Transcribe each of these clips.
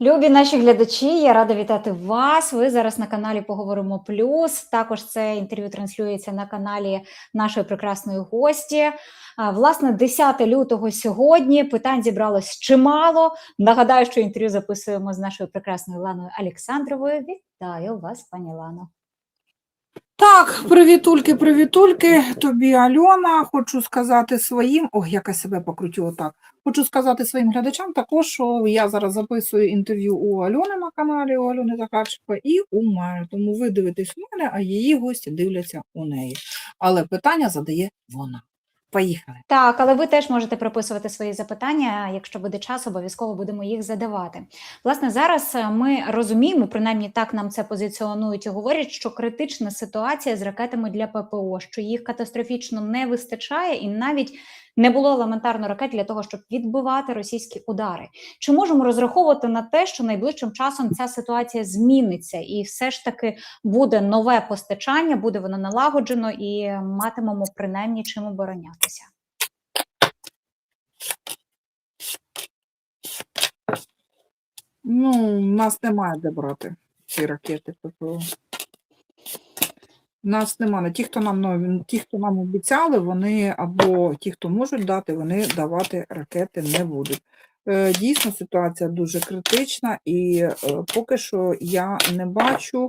Любі наші глядачі, я рада вітати вас. Ви зараз на каналі Поговоримо Плюс. Також це інтерв'ю транслюється на каналі нашої прекрасної гості. Власне, 10 лютого сьогодні питань зібралось чимало. Нагадаю, що інтерв'ю записуємо з нашою прекрасною Ланою Олександровою. Вітаю вас, пані Лано. Так, привітульки, привітульки. Тобі Альона. Хочу сказати своїм. Ох, як я себе покрутю отак. Хочу сказати своїм глядачам також, що я зараз записую інтерв'ю у Альони на каналі, у Альони Захарченко, і у мене. Тому ви дивитесь у мене, а її гості дивляться у неї. Але питання задає вона. Поїхали. Так, але ви теж можете прописувати свої запитання. Якщо буде час, обов'язково будемо їх задавати. Власне, зараз е, ми розуміємо, принаймні так нам це позиціонують і говорять, що критична ситуація з ракетами для ППО, що їх катастрофічно не вистачає, і навіть не було елементарно ракет для того, щоб відбивати російські удари. Чи можемо розраховувати на те, що найближчим часом ця ситуація зміниться, і все ж таки буде нове постачання, буде воно налагоджено і матимемо принаймні чим оборонятися? Ну, у нас немає де брати ці ракети ППО. Нас немає. Ті, хто нам ну, ті, хто нам обіцяли, вони або ті, хто можуть дати, вони давати ракети не будуть. Е, Дійсно, ситуація дуже критична, і е, поки що я не бачу.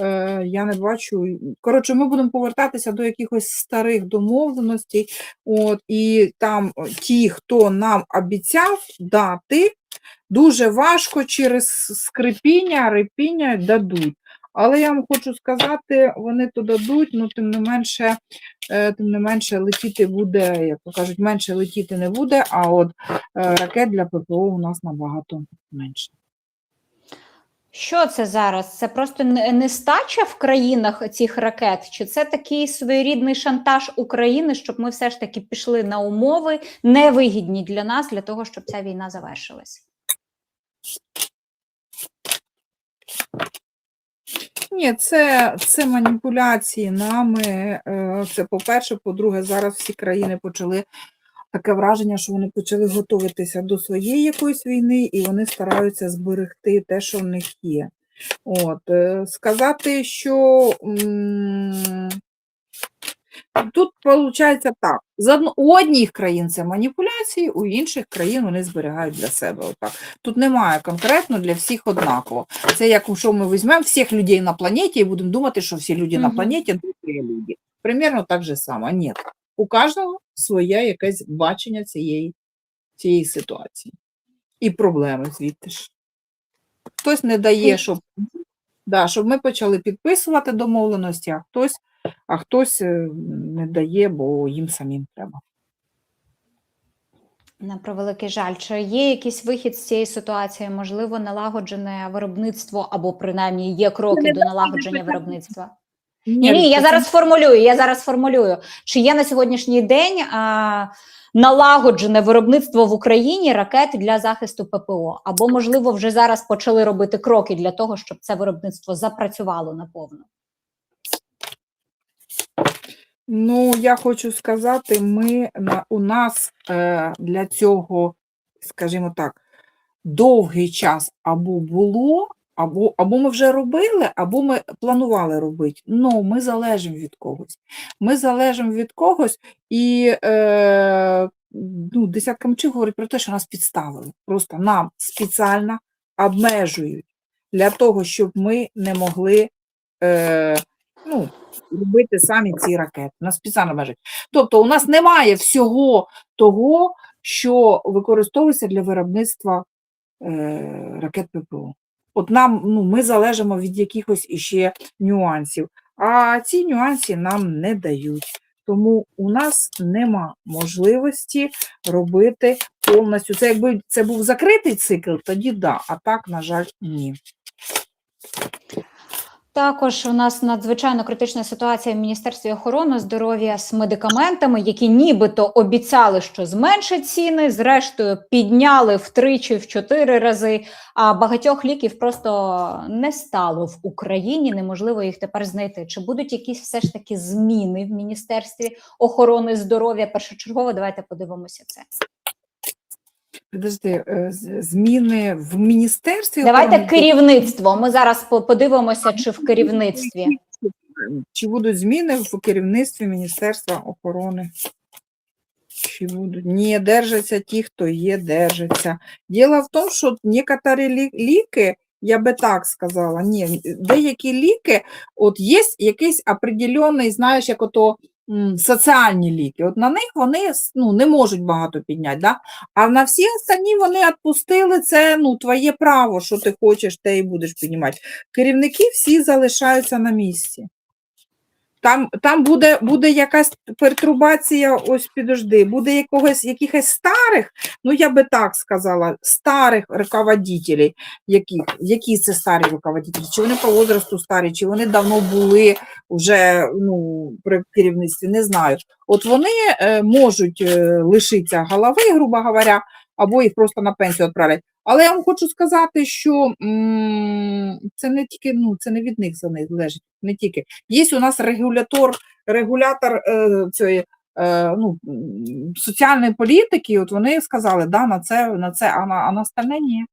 е, Я не бачу. Коротше, ми будемо повертатися до якихось старих домовленостей. От, і там ті, хто нам обіцяв дати, дуже важко через скрипіння, репіння дадуть. Але я вам хочу сказати, вони то дадуть, ну тим не менше, е, тим не менше летіти буде, як то кажуть, менше летіти не буде, а от е, ракет для ППО у нас набагато менше. Що це зараз? Це просто нестача в країнах цих ракет? Чи це такий своєрідний шантаж України, щоб ми все ж таки пішли на умови невигідні для нас, для того, щоб ця війна завершилась? Ні, це, це маніпуляції нами. е, Це по-перше, по-друге, зараз всі країни почали таке враження, що вони почали готуватися до своєї якоїсь війни, і вони стараються зберегти те, що в них є. От, е, сказати, що тут виходить так: з у одних країн це маніпуляції, у інших країн вони зберігають для себе. Отак. Тут немає конкретно для всіх однаково. Це як що ми візьмемо всіх людей на планеті і будемо думати, що всі люди на Мгм. планеті добрі люди. Примірно так же само. Ні. У кожного своє якесь бачення цієї, цієї ситуації і проблеми звідти ж. Хтось не дає, щоб, да, щоб ми почали підписувати домовленості, а хтось, а хтось е, не дає, бо їм самим треба. На превеликий жаль, чи є якийсь вихід з цієї ситуації? Можливо, налагоджене виробництво, або принаймні є кроки до налагодження виробництва? Ні, Ні, я зараз сформулюю. Я зараз формулюю. Чи є на сьогоднішній день а, налагоджене виробництво в Україні ракет для захисту ППО? Або, можливо, вже зараз почали робити кроки для того, щоб це виробництво запрацювало наповну? Ну, я хочу сказати, ми у нас е, для цього, скажімо так, довгий час або було, або, або ми вже робили, або ми планували робити. Ну, ми залежимо від когось. Ми залежимо від когось, і е, ну, десятка мечів говорить про те, що нас підставили. Просто нам спеціально обмежують для того, щоб ми не могли. Е, робити самі ці ракети. Нас спеціально обмежують. Тобто у нас немає всього того, що використовується для виробництва е, ракет ППО. От нам, ну, ми залежимо від якихось іще нюансів, а ці нюанси нам не дають. Тому у нас нема можливості робити повністю. Це якби це був закритий цикл, тоді да, а так, на жаль, ні. Також у нас надзвичайно критична ситуація в Міністерстві охорони здоров'я з медикаментами, які нібито обіцяли, що зменшать ціни, зрештою підняли втричі, в чотири рази. А багатьох ліків просто не стало в Україні. Неможливо їх тепер знайти. Чи будуть якісь все ж таки зміни в Міністерстві охорони здоров'я? Першочергово, давайте подивимося це. Підожди, е, зміни в міністерстві. Давайте охорони керівництво. Ми зараз подивимося, чи в керівництві. Чи будуть зміни в керівництві Міністерства охорони? Чи будуть? Ні, держаться ті, хто є, держаться. Діло в тому, що некоторі ліки, я би так сказала, ні, деякі ліки, от є якийсь определений, знаєш, як ото соціальні ліки. От на них вони ну, не можуть багато підняти, да? а на всі останні вони відпустили це ну, твоє право, що ти хочеш, те і будеш піднімати. Керівники всі залишаються на місці. Там, там буде, буде якась пертурбація, ось підожди, буде якогось, якихось старих, ну я би так сказала, старих руководителей, які, які це старі руководителі, чи вони по возрасту старі, чи вони давно були вже ну, при керівництві, не знаю. От вони е, можуть е, лишитися голови, грубо говоря, або їх просто на пенсію відправлять. Але я вам хочу сказати, що це не тільки ну, це не від них залежить, не тільки. Є у нас регулятор, регулятор е, цієї е, ну, соціальної політики, от вони сказали, да, на це, на це, а на, а на остальне ні.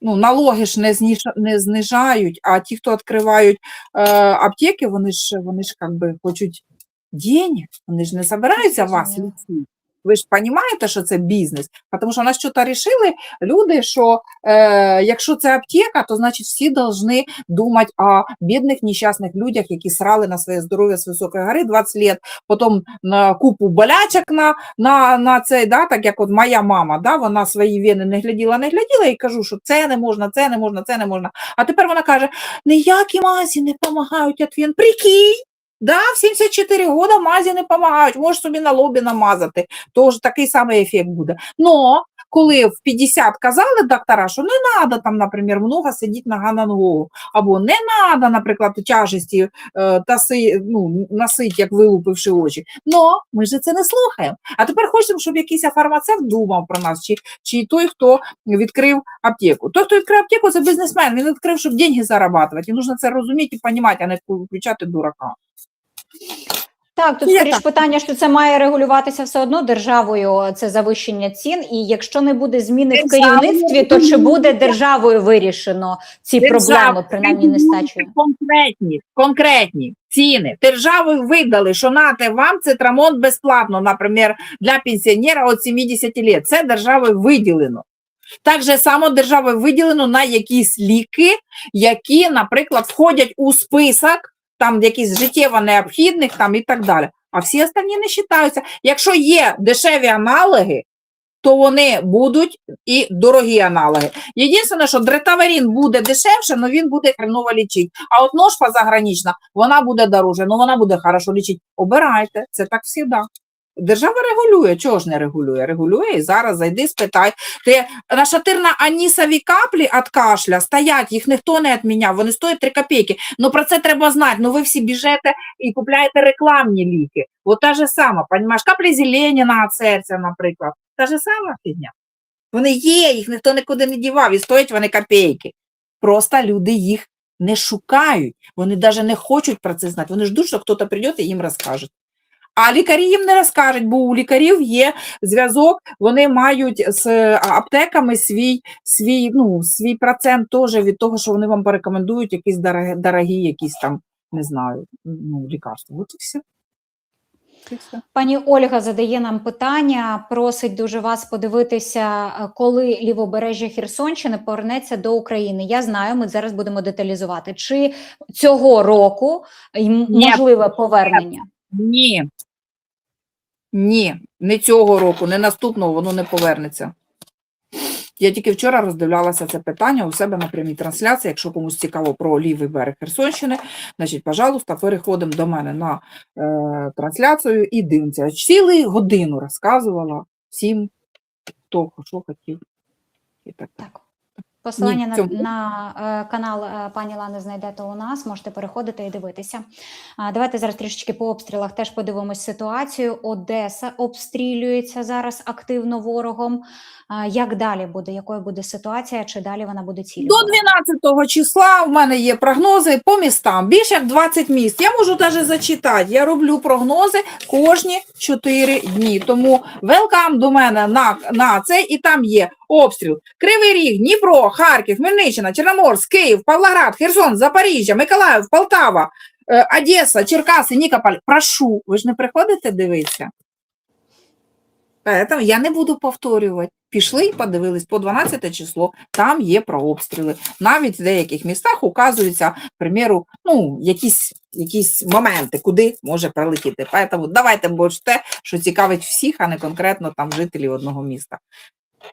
Ну, налоги ж не, зніж, не знижають, а ті, хто відкривають е, аптеки, вони ж, вони ж как би, хочуть денег, вони ж не збираються вас Зрозуміло. Ви ж розумієте, що це бізнес? Тому що нас щось рішили люди, що е, якщо це аптека, то значить всі повинні думати о бідних нещасних людях, які срали на своє здоров'я з високої гори 20 років, потім на купу болячок на, на, на цей, да, так як от моя мама, да, вона свої вени не гляділа, не гляділа, і кажу, що це не можна, це не можна, це не можна. А тепер вона каже, ніякі мазі не допомагають від вен. Прикинь, да, в 74 года мазі не допомагають, можеш собі на лобі намазати, тож такий самий ефект буде. Но коли в 50 казали доктора, що не треба там, наприклад, много сидіти нога на ногу, або не треба, наприклад, тяжесті е, таси, ну, носити, як вилупивши очі. Но ми ж це не слухаємо. А тепер хочемо, щоб якийсь фармацевт думав про нас, чи, чи той, хто відкрив аптеку. Той, хто відкрив аптеку, це бізнесмен. Він відкрив, щоб деньги заробляти. І нужно це розуміти і розуміти, а не включати дурака. Так, тут скоріш так. питання, що це має регулюватися все одно державою, це завищення цін. І якщо не буде зміни в керівництві, то чи буде державою вирішено ці проблеми, принаймні нестачою? Конкретні, конкретні ціни. Державою видали, що нате вам цитрамон безплатно, наприклад, для пенсіонера від 70 років. Це державою виділено. Так же само державою виділено на якісь ліки, які, наприклад, входять у список там якісь життєво необхідних там і так далі. А всі останні не вважаються. Якщо є дешеві аналоги, то вони будуть і дорогі аналоги. Єдине, що дретаварін буде дешевше, але він буде хреново лічити. А от ножпа загранична, вона буде дороже, але вона буде хорошо лічити. Обирайте, це так завжди. Держава регулює, чого ж не регулює? Регулює і зараз зайди, спитай. Ти нашатирна анісові каплі від кашля стоять, їх ніхто не відміняв, вони стоять 3 копійки. Ну про це треба знати. Ну ви всі біжете і купляєте рекламні ліки. От та же сама, понімаєш, каплі зеленіна від серця, наприклад. Та же сама фігня. Вони є, їх ніхто нікуди не дівав, і стоять вони копійки. Просто люди їх не шукають, вони навіть не хочуть про це знати. Вони ждуть, що хтось прийде і їм розкаже. А лікарі їм не розкажуть, бо у лікарів є зв'язок, вони мають з аптеками свій, свій, ну, свій процент теж від того, що вони вам порекомендують якісь дорогі, дорогі якісь там, не знаю, ну, лікарства. От і все. Пані Ольга задає нам питання, просить дуже вас подивитися, е, коли лівобережжя Херсонщини повернеться до України. Я знаю, ми зараз будемо деталізувати. Чи цього року можливе повернення? Ні. Ні, не цього року, не наступного воно не повернеться. Я тільки вчора роздивлялася це питання у себе на прямій трансляції. Якщо комусь цікаво про лівий берег Херсонщини, значить, пожалуйста, переходимо до мене на е, трансляцію і дивимося. Цілу годину розказувала всім, хто що хотів. І так. Так. Посилання на, на е, канал е, пані Лани знайдете у нас, можете переходити і дивитися. Давайте зараз трішечки по обстрілах теж подивимось ситуацію. Одеса обстрілюється зараз активно ворогом. Як далі буде? Якою буде ситуація? Чи далі вона буде цілі? До 12 числа в мене є прогнози по містам. Більше як 20 міст. Я можу навіть зачитати. Я роблю прогнози кожні 4 дні. Тому велкам до мене на, на це, і там є обстріл. Кривий Ріг, Дніпро, Харків, Хмельниччина, Чорноморськ, Київ, Павлоград, Херсон, Запоріжжя, Миколаїв, Полтава, е, Одеса, Черкаси, Нікополь. Прошу, ви ж не приходите дивитися? Поэтому я не буду повторювати. Пішли і подивились по 12 число, там є про обстріли. Навіть в деяких містах указуються, к примеру, ну, якісь, якісь моменти, куди може прилетіти. Поэтому давайте те, що цікавить всіх, а не конкретно там жителів одного міста.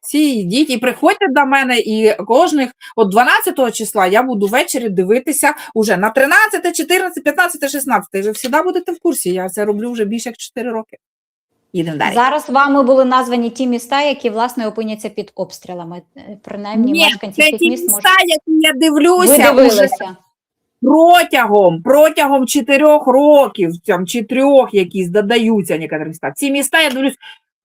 Всі йдіть і приходьте до мене, і кожних от 12 числа я буду ввечері дивитися уже на 13, 14, 15, 16. Ви завжди будете в курсі. Я це роблю вже більше як 4 роки. Їдемо далі. Зараз вами були названі ті міста, які власне опиняться під обстрілами. Е, Принаймні, Ні, мешканці це цих ті міст міста, можуть. які я Ви дивлюся, уже протягом, протягом чотирьох років, там, чи трьох якісь додаються некоторі міста. Ці міста я дивлюсь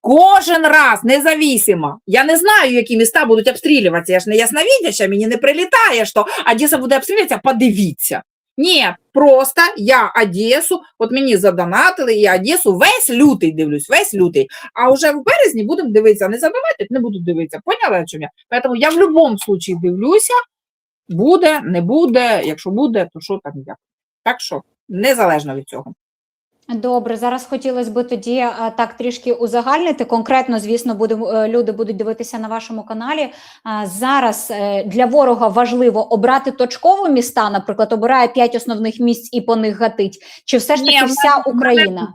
кожен раз, независимо. Я не знаю, які міста будуть обстрілюватися. Я ж не ясновидяща, мені не прилітає, що Одеса буде обстрілюватися, подивіться. Ні, просто я Одесу, от мені задонатили, і Одесу весь лютий дивлюсь, весь лютий. А вже в березні будемо дивитися, не задонатять, не буду дивитися. Поняли, о чому я? Тому я в будь-якому випадку дивлюся, буде, не буде, якщо буде, то що там як. Так що, незалежно від цього. Добре, зараз хотілося б тоді е, так трішки узагальнити. Конкретно, звісно, будемо е, люди будуть дивитися на вашому каналі. Зараз е, для ворога важливо обрати точково міста, наприклад, обирає п'ять основних місць і по них гатить. Чи все ж таки в вся Україна?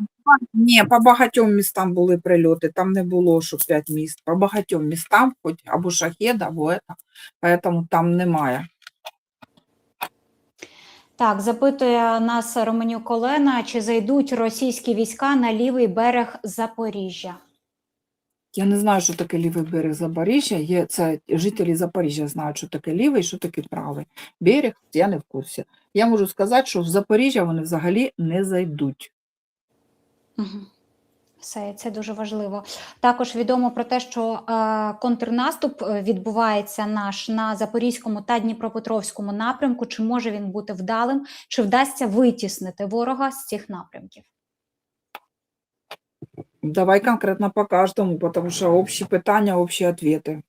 Ні, по багатьом містам були прильоти, там не було, що п'ять міст. По багатьом містам, хоч або шахед, або это, поэтому там немає. Так, запитує нас Романюк Олена, чи зайдуть російські війська на лівий берег Запоріжжя? Я не знаю, що таке лівий берег Запоріжжя. Є це жителі Запоріжжя знають, що таке лівий, що таке правий берег. Я не в курсі. Я можу сказати, що в Запоріжжя вони взагалі не зайдуть. Мгм. Все, це дуже важливо. Також відомо про те, що е, контрнаступ е, відбувається наш на Запорізькому та Дніпропетровському напрямку. Чи може він бути вдалим? Чи вдасться витіснити ворога з цих напрямків? Давай конкретно по кожному, тому що общі питання, общі відповіді.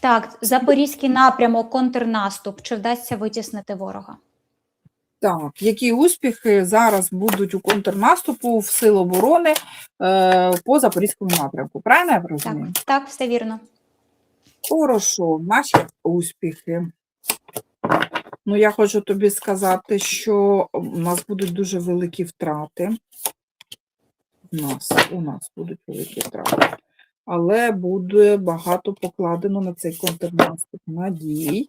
Так, Запорізький напрямок, контрнаступ. Чи вдасться витіснити ворога? Так, які успіхи зараз будуть у контрнаступу в Сил оборони е, по Запорізькому напрямку? Правильно я Так, розумію? так, все вірно. Хорошо, наші успіхи. Ну, я хочу тобі сказати, що у нас будуть дуже великі втрати. У нас, у нас будуть великі втрати. Але буде багато покладено на цей контрнаступ надій.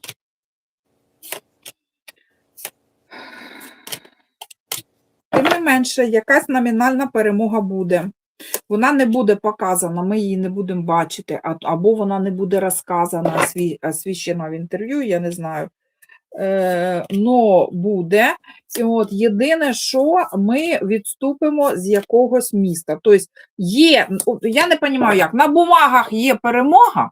Тим не менше, якась номінальна перемога буде. Вона не буде показана, ми її не будемо бачити, або вона не буде розказана, осві- освіщена в інтерв'ю, я не знаю. Е, но буде. От єдине, що ми відступимо з якогось міста. Тобто є, я не розумію, як на бумагах є перемога,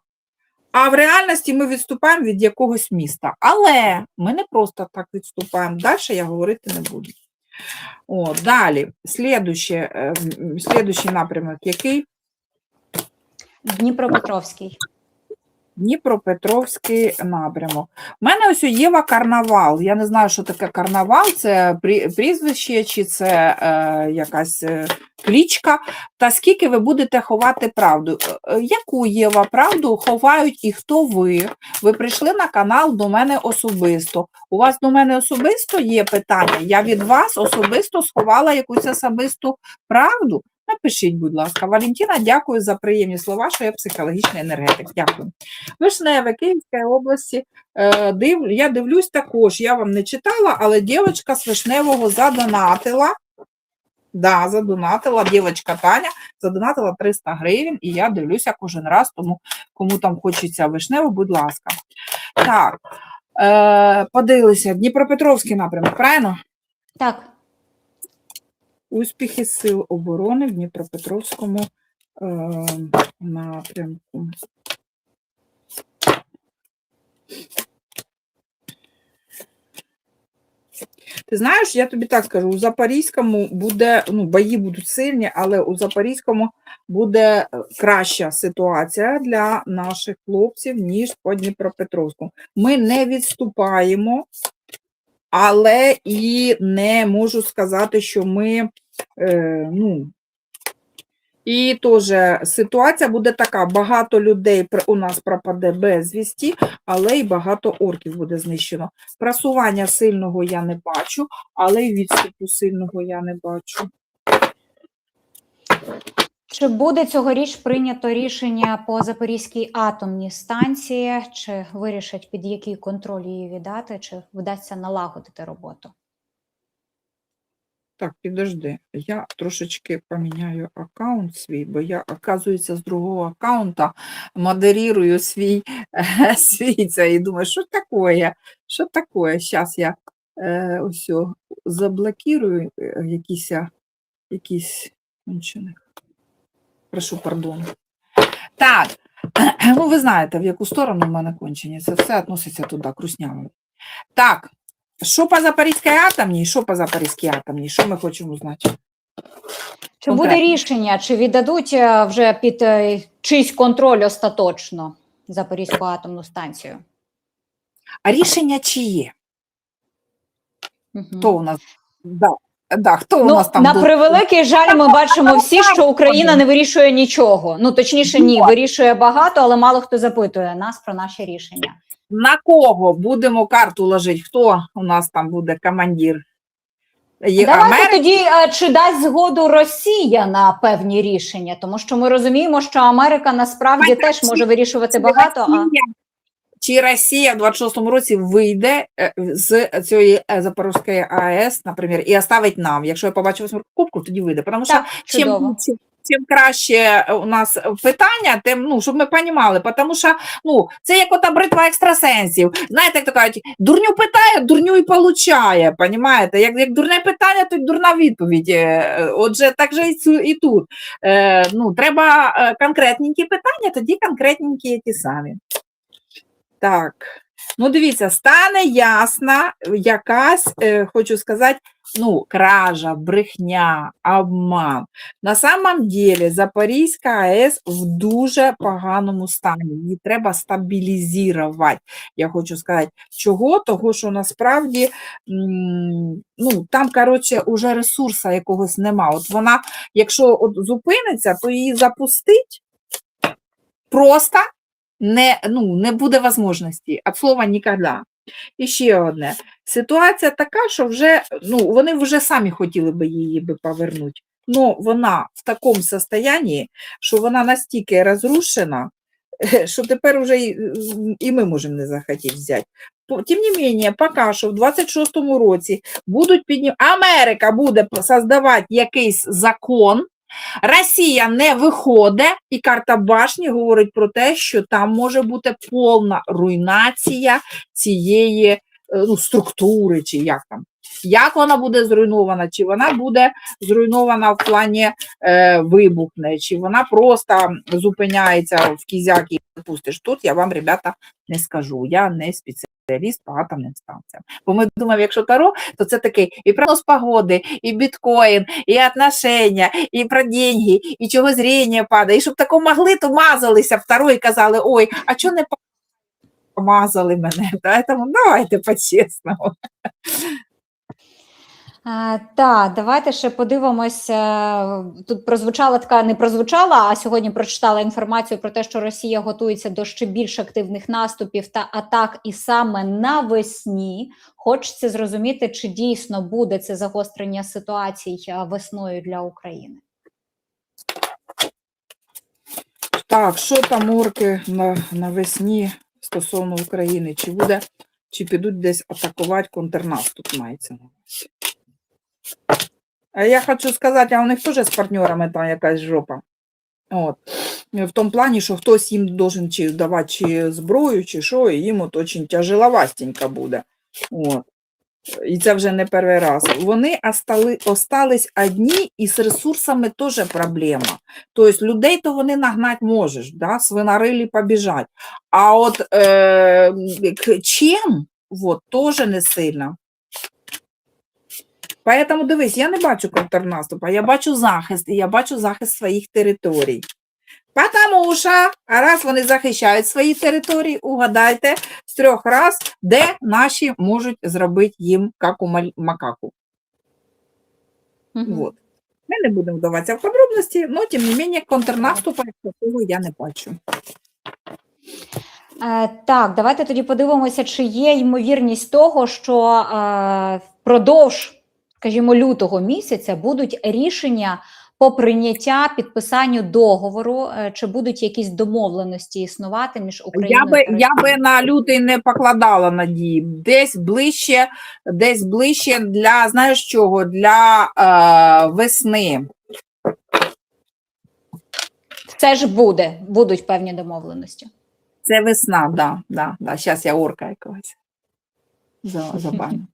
а в реальності ми відступаємо від якогось міста. Але ми не просто так відступаємо. Далі я говорити не буду. О, далі, слідуще, е, напрямок, який? Дніпропетровський. Дніпропетровський напрямок. У мене ось Єва Карнавал. Я не знаю, що таке карнавал, це прізвище чи це е, якась е, клічка. Та скільки ви будете ховати правду? Е, е, Яку Єва правду ховають і хто ви? Ви прийшли на канал до мене особисто. У вас до мене особисто є питання? Я від вас особисто сховала якусь особисту правду? Напишіть, будь ласка. Валентина, дякую за приємні слова, що я психологічний енергетик. Дякую. Вишневе, Київської області. Е, див, я дивлюсь також, я вам не читала, але дівчинка з Вишневого задонатила. Да, задонатила дівчинка Таня, задонатила 300 гривень, і я дивлюся кожен раз, тому кому там хочеться вишнево, будь ласка. Так, е, подивилися, Дніпропетровський напрямок, правильно? Так, Успіхи Сил оборони в Дніпропетровському е, напрямку. Ти знаєш, я тобі так скажу, у Запорізькому буде, ну, бої будуть сильні, але у Запорізькому буде е, краща ситуація для наших хлопців, ніж по Дніпропетровському. Ми не відступаємо, але і не можу сказати, що ми, ну, і теж ситуація буде така: багато людей у нас пропаде без вісті, але й багато орків буде знищено. Просування сильного я не бачу, але й відступу сильного я не бачу. чи буде цьогоріч прийнято рішення по Запорізькій атомній станції, чи вирішать під який контроль її віддати, чи вдасться налагодити роботу? Так, підожди, я трошечки поміняю аккаунт свій, бо я, оказується, з другого аккаунта модерірую свій, свій це і думаю, що таке? Що таке? Зараз я е, ось заблокирую е, якісь, якісь. Прошу пардону. Так, ну ви знаєте, в яку сторону в мене кончені. Це все відноситься туди, к. Так, що по Запорізькій атомній, що по Запорізькій атомній, що ми хочемо знати? Чи буде Конкретно. рішення, чи віддадуть е, вже під е, чийсь контроль остаточно Запорізьку атомну станцію? А рішення чи є? Хто у нас? Да, да, хто у Ну, нас там на був? превеликий жаль, ми бачимо всі, що Україна не вирішує нічого. Ну точніше, ні, вирішує багато, але мало хто запитує нас про наші рішення. На кого будемо карту ложити? Хто у нас там буде командир? Є Давайте Америка? тоді е, чи дасть згоду Росія на певні рішення, тому що ми розуміємо, що Америка насправді Давайте теж може вирішувати багато. А чи Росія в 26-му році вийде е, з цієї е, Запорізької АЕС, наприклад, і оставить нам. Якщо я побачу восьму кубку, тоді вийде. Тому що так, чим. Чим, краще у нас питання, тим ну щоб ми розуміли, тому що ну це як ота бритва екстрасенсів. Знаєте, як то кажуть, дурню питає, дурню і получає. Понімаєте? Як, як дурне питання, то й дурна відповідь. Е, Отже, так же і, і тут. Е, ну, треба е, конкретненькі питання, тоді конкретненькі ті самі. Так. Ну, дивіться, стане ясна якась, е, хочу сказати, ну, кража, брехня, обман. На самом деле Запорізька АЕС в дуже поганому стані. Її треба стабілізувати. Я хочу сказати, чого? Того, що насправді ну, там, коротше, уже ресурсу якогось нема. От вона, якщо от зупиниться, то її запустить просто не, ну, не буде можливості. Від слова ніколи. І ще одне. Ситуація така, що вже ну, вони вже самі хотіли би її би повернути. Ну, вона в такому стані, що вона настільки розрушена, що тепер вже і, і ми можемо не захотіти взяти. Тим не менше, поки що в 26-му році будуть піднім... Америка буде создавати якийсь закон, Росія не виходить, і карта башні говорить про те, що там може бути повна руйнація цієї е, ну, структури, чи як там. Як вона буде зруйнована, чи вона буде зруйнована в плані е, вибухне, чи вона просто зупиняється в кізяк і пустиш. Тут я вам, ребята, не скажу. Я не спеціаліст по атомним станціям. Бо ми думаємо, якщо таро, то це такий і прогноз погоди, і біткоін, і отношення, і про деньги, і чого зріння падає. І щоб тако могли, то мазалися в таро і казали, ой, а чого не помазали мене? Тому давайте по-чесному. Е, Так, давайте ще подивимося. Тут прозвучала така, не прозвучала, а сьогодні прочитала інформацію про те, що Росія готується до ще більш активних наступів та атак, і саме навесні. Хочеться зрозуміти, чи дійсно буде це загострення ситуацій е, весною для України. Так, що там орки на, навесні стосовно України? Чи буде, чи підуть десь атакувати контрнаступ мається я хочу сказати, а у них теж з партнерами там якась жопа. От. в тому плані, що хтось їм должен чи давати чи зброю, чи що, і їм от очень тяжеловастенько буде. От. І це вже не перший раз. Вони остали, остались одні, і з ресурсами теж проблема. Тобто людей то вони нагнати можеш, да? свинарилі побіжать. А от е, чим, от, теж не сильно. Поэтому дивись, я не бачу контрнаступу, я бачу захист, і я бачу захист своїх територій. Потому що, а раз вони захищають свої території, угадайте з трьох раз, де наші можуть зробити їм каку макаку. Мгм. Вот. Ми не будемо вдаватися в подробності, але тим не менше контрнаступу такого я не бачу. Е, Так, давайте тоді подивимося, чи є ймовірність того, що е, впродовж, скажімо, лютого місяця будуть рішення по прийняття підписанню договору, е, чи будуть якісь домовленості існувати між Я Україною би, я би на лютий не покладала надії. Десь ближче, десь ближче для, знаєш чого, для е, весни. Це ж буде, будуть певні домовленості. Це весна, да, да, да. Зараз я орка якогось. За, забаню.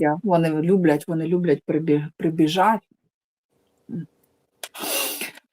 Я, вони люблять, вони люблять прибі, прибіжати.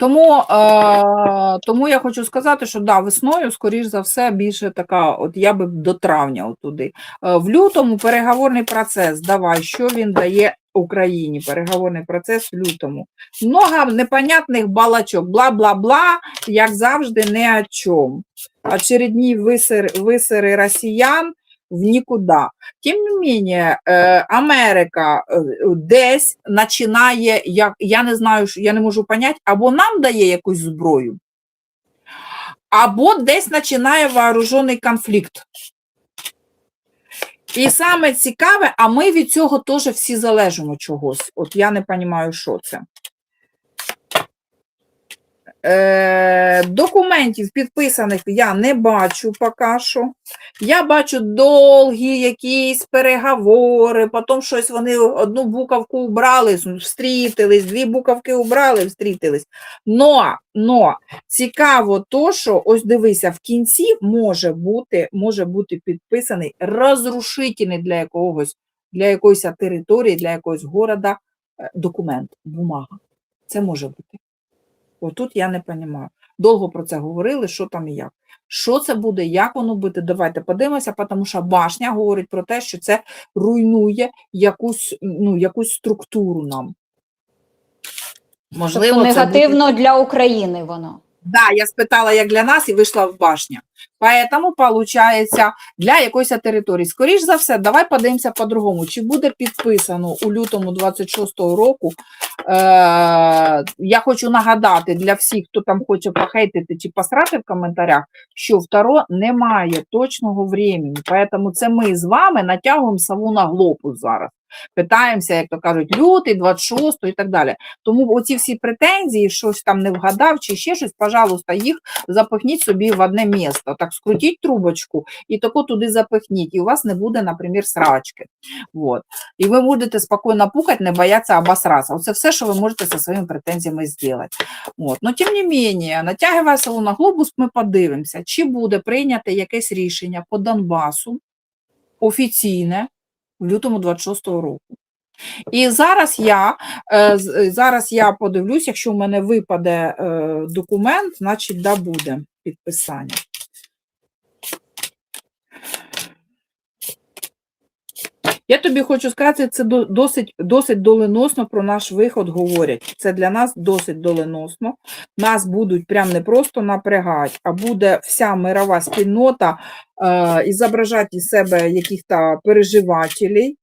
Тому, е, тому я хочу сказати, що да, весною, скоріш за все, більше така, от я би до травня отуди. Е, в лютому переговорний процес. Давай, що він дає Україні? Переговорний процес в лютому. Много непонятних балачок, бла-бла-бла, як завжди, не о чому. Очередні висери, висери росіян в нікуди. Тим не менее, е, Америка е, десь починає, як, я не знаю, я не можу поняти, або нам дає якусь зброю, або десь починає вооружений конфлікт. І саме цікаве, а ми від цього теж всі залежимо чогось. От я не розумію, що це. Е, документів підписаних я не бачу поки що. Я бачу довгі якісь переговори, потім щось вони одну буковку убрали, встрітились, дві буковки убрали, встрітились. Но, но цікаво то, що ось дивися, в кінці може бути, може бути підписаний розрушительний для якогось, для якоїсь території, для якогось города е, документ, бумага. Це може бути. Отут я не розумію. Довго про це говорили, що там і як. Що це буде, як воно буде, давайте подивимося, тому що башня говорить про те, що це руйнує якусь, ну, якусь структуру нам. Можливо, тобто це буде- негативно для України воно. Да, я спитала, як для нас, і вийшла в башня. Поэтому, получается, для якоїсь території. Скоріш за все, давай подивимося по-другому. Чи буде підписано у лютому 26-го року? Е, я хочу нагадати для всіх, хто там хоче похейтити чи посрати в коментарях, що второ немає точного времени. Поэтому це ми з вами натягуємо сову на глобус зараз. Питаємося, як то кажуть, лютий, 26 і так далі. Тому оці всі претензії, щось там не вгадав чи ще щось, пожалуйста, їх запихніть собі в одне місто. Так скрутіть трубочку і тако туди запихніть, і у вас не буде, наприклад, срачки. Вот. І ви будете спокійно пукати, не бояться обосратися. Оце все, що ви можете зі своїми претензіями зробити. От. Но тим не менше, натягивая село на глобус, ми подивимося, чи буде прийнято якесь рішення по Донбасу офіційне в лютому 26-го року. І зараз я, е, е, зараз я подивлюсь, якщо в мене випаде е, документ, значить да буде підписання. Я тобі хочу сказати, це досить, досить доленосно про наш виход говорять. Це для нас досить доленосно. Нас будуть прям не просто напрягати, а буде вся мирова спільнота е, ізображати із себе яких-то переживателей.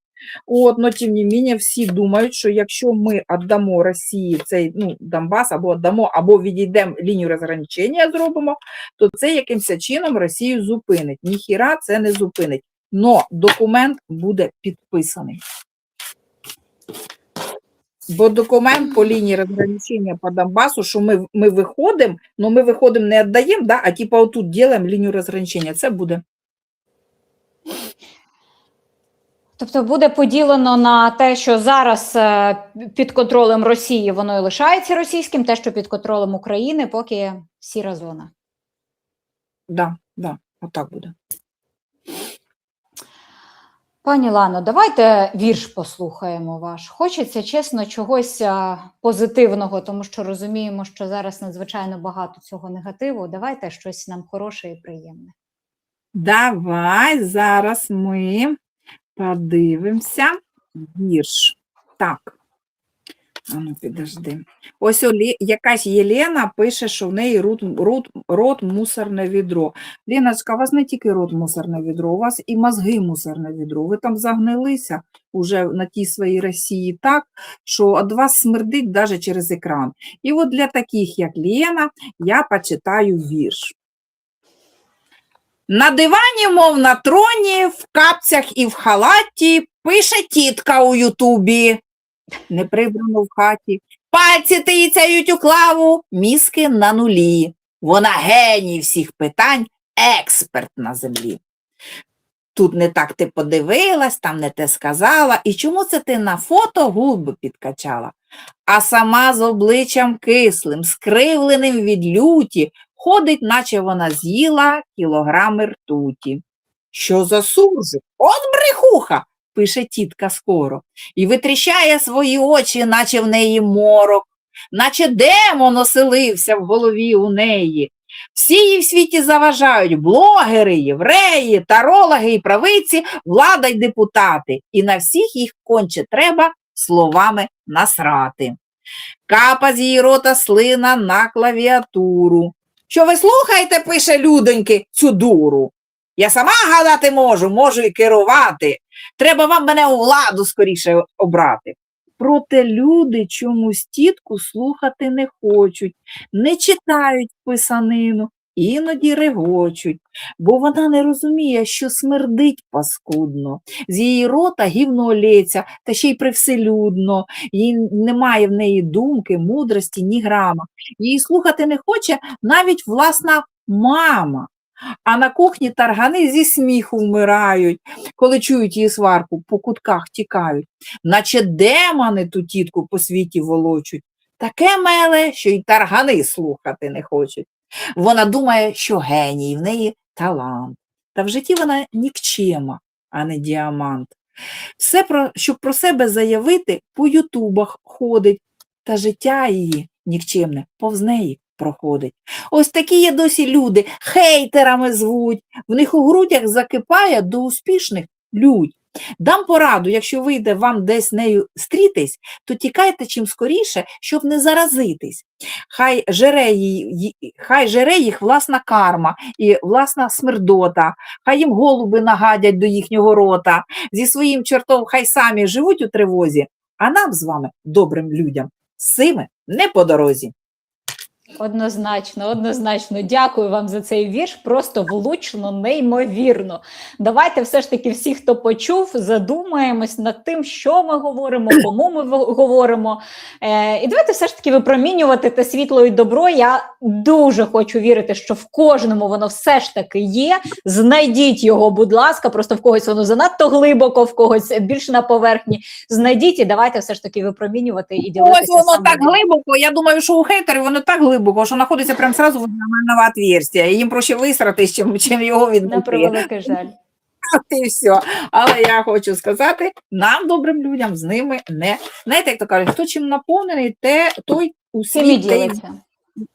От, но тим не менее, всі думають, що якщо ми віддамо Росії цей ну, Донбас, або віддамо, або відійдемо лінію розграничення, зробимо, то це якимось чином Росію зупинить. Ніхіра це не зупинить. Но документ буде підписаний. Бо документ по лінії розграничення по Донбасу, що ми, ми виходимо, але ми виходимо не віддаємо, да, а типа отут робимо лінію розграничення. Це буде. Тобто буде поділено на те, що зараз е, під контролем Росії воно і лишається російським, те, що під контролем України, поки сіра зона. Да, да, отак буде. Пані Лано, давайте вірш послухаємо ваш. Хочеться, чесно, чогось позитивного, тому що розуміємо, що зараз надзвичайно багато цього негативу. Давайте щось нам хороше і приємне. Давай зараз ми подивимося вірш. Так. А ну, підожди. Ось Олі... якась Єлена пише, що в неї рот, рот, рот мусорне відро. Леночка, у вас не тільки рот мусорне відро, у вас і мозги мусорне відро. Ви там загнилися уже на тій своїй Росії так, що від вас смердить навіть через екран. І от для таких, як Лена, я почитаю вірш. На дивані, мов на троні, в капцях і в халаті пише тітка у Ютубі. Не прибрано в хаті. Пальці тицяють у клаву, мізки на нулі. Вона геній всіх питань, експерт на землі. Тут не так ти подивилась, там не те сказала. І чому це ти на фото губи підкачала? А сама з обличчям кислим, скривленим від люті, ходить, наче вона з'їла кілограми ртуті. Що за суржик? От брехуха, пише тітка скоро, і витріщає свої очі, наче в неї морок, наче демон оселився в голові у неї. Всі їй в світі заважають блогери, євреї, тарологи і правиці, влада й депутати, і на всіх їх конче треба словами насрати. Капа з її рота слина на клавіатуру. Що ви слухаєте, пише людоньки, цю дуру. Я сама гадати можу, можу і керувати. Треба вам мене у владу скоріше обрати. Проте люди чомусь тітку слухати не хочуть, не читають писанину, іноді регочуть, бо вона не розуміє, що смердить паскудно. З її рота гівно лється, та ще й привселюдно, їй немає в неї думки, мудрості, ні грама. Її слухати не хоче навіть власна мама. А на кухні таргани зі сміху вмирають, коли чують її сварку, по кутках тікають, наче демони ту тітку по світі волочуть. Таке меле, що й таргани слухати не хочуть. Вона думає, що геній, в неї талант. Та в житті вона нікчема, а не діамант. Все, про, щоб про себе заявити, по ютубах ходить, та життя її нікчемне повз неї проходить. Ось такі є досі люди, хейтерами звуть, в них у грудях закипає до успішних лють. Дам пораду, якщо вийде вам десь нею стрітись, то тікайте чим скоріше, щоб не заразитись. Хай жере, її, хай жере їх власна карма і власна смердота, хай їм голуби нагадять до їхнього рота, зі своїм чортом хай самі живуть у тривозі, а нам з вами, добрим людям, з цими не по дорозі. Однозначно, однозначно, дякую вам за цей вірш. Просто влучно, неймовірно. Давайте все ж таки, всі, хто почув, задумаємось над тим, що ми говоримо, кому ми говоримо. Е, і давайте все ж таки випромінювати те світло і добро. Я дуже хочу вірити, що в кожному воно все ж таки є. Знайдіть його, будь ласка, просто в когось воно занадто глибоко, в когось більш на поверхні. Знайдіть і давайте все ж таки випромінювати і ділитися. Ось воно так глибоко. Я думаю, що у хейтерів воно так глибоко, що знаходиться прямо сразу в нормального отверстия. І їм проще висратись, чим, чим його На превеликий жаль. І все. Але я хочу сказати, нам, добрим людям, з ними не. Знаєте, як то кажуть, хто чим наповнений, те, той усім ділиться.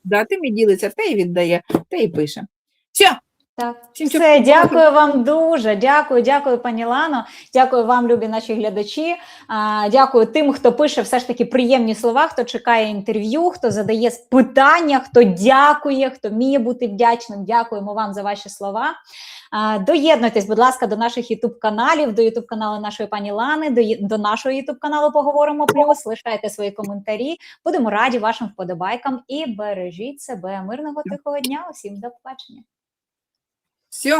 да, тим і ділиться, те і віддає, те і пише. Все, Так, все, дякую вам дуже. Дякую, дякую, пані Лано. Дякую вам, любі наші глядачі. А, дякую тим, хто пише все ж таки приємні слова, хто чекає інтерв'ю, хто задає питання, хто дякує, хто вміє бути вдячним. Дякуємо вам за ваші слова. А, доєднуйтесь, будь ласка, до наших ютуб каналів, до ютуб каналу нашої пані Лани, до, до нашого ютуб каналу Поговоримо Плюс. Лишайте свої коментарі. Будемо раді вашим вподобайкам і бережіть себе. Мирного тихого дня. Усім до побачення. Все.